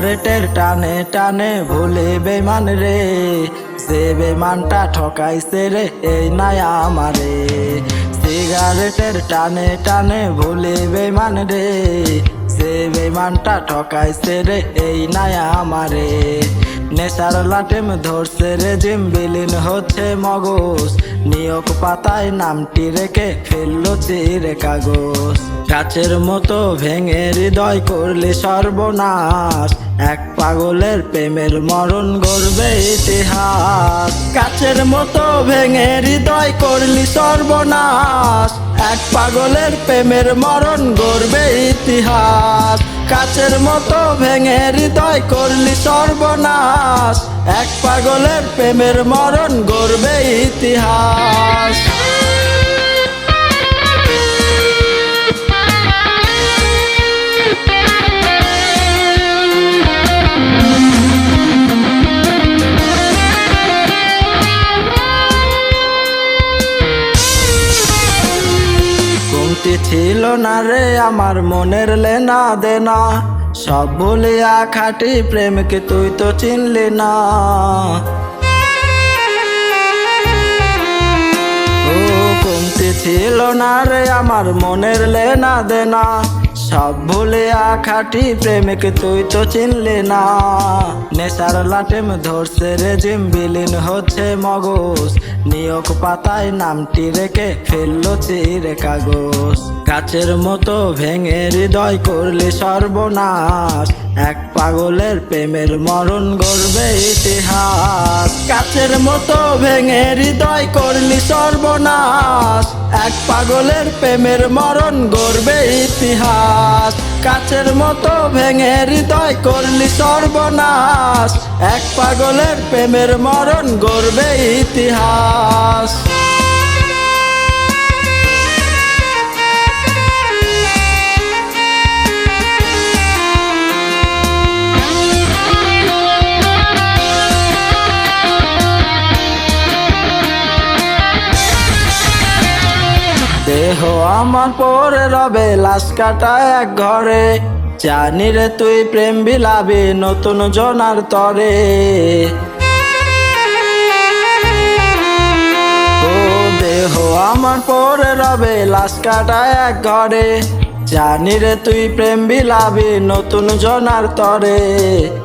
সিগারেটের টানে টানে ভুলে বেমান রে। সে বেমানটা ঠকাইছে রে, এই নাই আমারে। সিগারেটের টানে টানে ভুলে বেমান রে। সে বেমানটা ঠকাইছে রে, এই নাই আমারে। নেশার লাটেম ধরছে রে জিম, বিলীন হচ্ছে মগজ। নিয়োগ পাতায় নামটি রেখে ফেলল চিরে কাগজ। গাছের মতো ভেঙে হৃদয় করলে সর্বনাশ। এক পাগলের প্রেমের মরণ গড়বে ইতিহাস। কাছের মতো ভেঙে হৃদয় করলি সর্বনাশ। এক পাগলের প্রেমের মরণ গড়বে ইতিহাস। কাছের মতো ভেঙে হৃদয় করলি সর্বনাশ। এক পাগলের প্রেমের মরণ গড়বে ইতিহাস। কমতি ছিল না রে আমার মনের লেনা দেনা। সব ভুলিয়া খাটি প্রেমকে তুই তো চিনলি না। ছিল না রে আমার মনের লেনা দেনা? সব ভুলে আখাটি প্রেমিক, তুই তো চিনলি না। নেশার লাটেম ধরছে রে জিম, বিলীন হচ্ছে মগজ। নিয়োগ পাতায় নামটি রেখে ফেলল চিরে কাগজ। কাছের মতো ভেঙে হৃদয় করলি সর্বনাশ। এক পাগলের প্রেমের মরণ গড়বে ইতিহাস। কাছের মতো ভেঙে হৃদয় করলি সর্বনাশ। এক পাগলের প্রেমের মরণ গড়বে ইতিহাস। কাছের মতো ভেঙে হৃদয় করলি সর্বনাশ। এক পাগলের প্রেমের মরণ গড়বে ইতিহাস। দেহ আমার পরে রবে, লাশ কাটা এক ঘরে। জানি রে তুই প্রেম বিলাবি, নতুন জনার তরে। দেহ আমার পরে রবে, লাশ কাটা এক ঘরে। জানি রে তুই প্রেম বিলাবি, নতুন জনার তরে।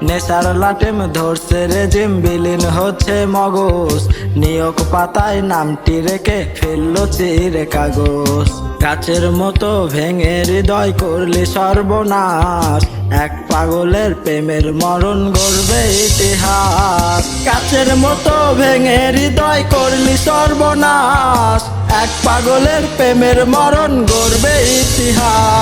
নেশার লাটেম ধরছে রে জিম বিলীন হচ্ছে মগজ। নিয়োগ পাতায় নামটি রেখে ফেলল চিরে কাগজ। কাছের মতো ভেঙে হৃদয় করলি সর্বনাশ। এক পাগলের প্রেমের মরণ গড়বে ইতিহাস। কাছের মতো ভেঙে হৃদয় করলি সর্বনাশ। এক পাগলের প্রেমের মরণ গড়বে ইতিহাস।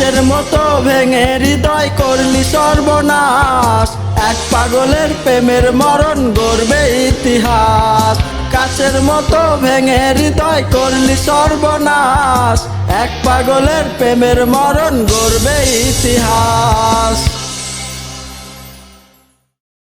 কাছের মতো ভেঙে হৃদয় করলি সর্বনাশ। এক পাগলের প্রেমের মরণ গড়বে ইতিহাস। কাছের মতো ভেঙে হৃদয় করলি সর্বনাশ। এক পাগলের প্রেমের মরণ গড়বে ইতিহাস।